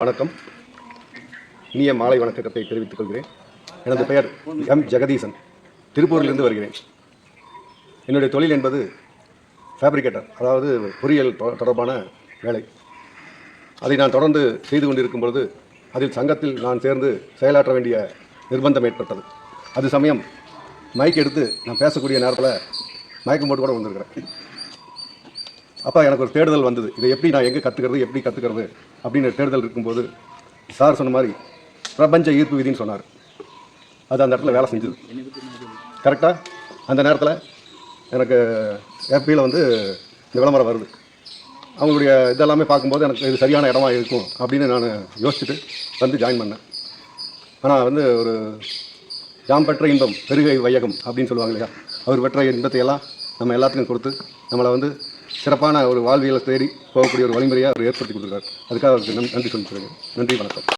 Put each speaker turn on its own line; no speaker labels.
வணக்கம். இனிய மாலை வணக்கத்தை தெரிவித்துக் கொள்கிறேன். எனது பெயர் எம். ஜெகதீசன். திருப்பூரிலிருந்து வருகிறேன். என்னுடைய தொழில் என்பது ஃபேப்ரிகேட்டர் அதாவது பொறியியல் தொ- தொடர்பான வேலை. அதை நான் தொடர்ந்து செய்து கொண்டிருக்கும் பொழுது அதில் சங்கத்தில் நான் சேர்ந்து செயலாற்ற வேண்டிய நிர்பந்தம் ஏற்பட்டது. அது சமயம் மைக் எடுத்து நான் பேசக்கூடிய நேரத்தில் மயக்கம் போட்டு கூட வந்திருக்கிறேன் அப்போ எனக்கு ஒரு தேடுதல் வந்தது. இதை எப்படி நான் எங்கே கற்றுக்கிறது எப்படி கற்றுக்கிறது அப்படின்னு தேடுதல் இருக்கும்போது சார் சொன்ன மாதிரி பிரபஞ்ச ஈர்ப்பு விதின்னு சொன்னார். அது அந்த இடத்துல வேலை செஞ்சது. கரெக்டாக அந்த நேரத்தில் எனக்கு ஏபியில் வந்து இந்த விளம்பரம் வருது. அவங்களுடைய இதெல்லாமே பார்க்கும்போது எனக்கு இது சரியான இடமா இருக்கும் அப்படின்னு நான் யோசிச்சுட்டு வந்து ஜாயின் பண்ணேன். ஆனால் வந்து ஒரு யாம் பெற்ற இன்பம் பெருகை வையகம் அப்படின்னு சொல்லுவாங்க இல்லையா? அவர் பெற்ற இன்பத்தை எல்லாம் நம்ம எல்லாத்துக்கும் கொடுத்து நம்மளை வந்து சிறப்பான ஒரு வாழ்வியலை தேடி போகக்கூடிய ஒரு வழிமுறையாக அவர் ஏற்படுத்தி கொடுத்துருக்காரு அதுக்காக அவருக்கு நன்றி சொல்லிக்கிறேன் நன்றி வணக்கம்.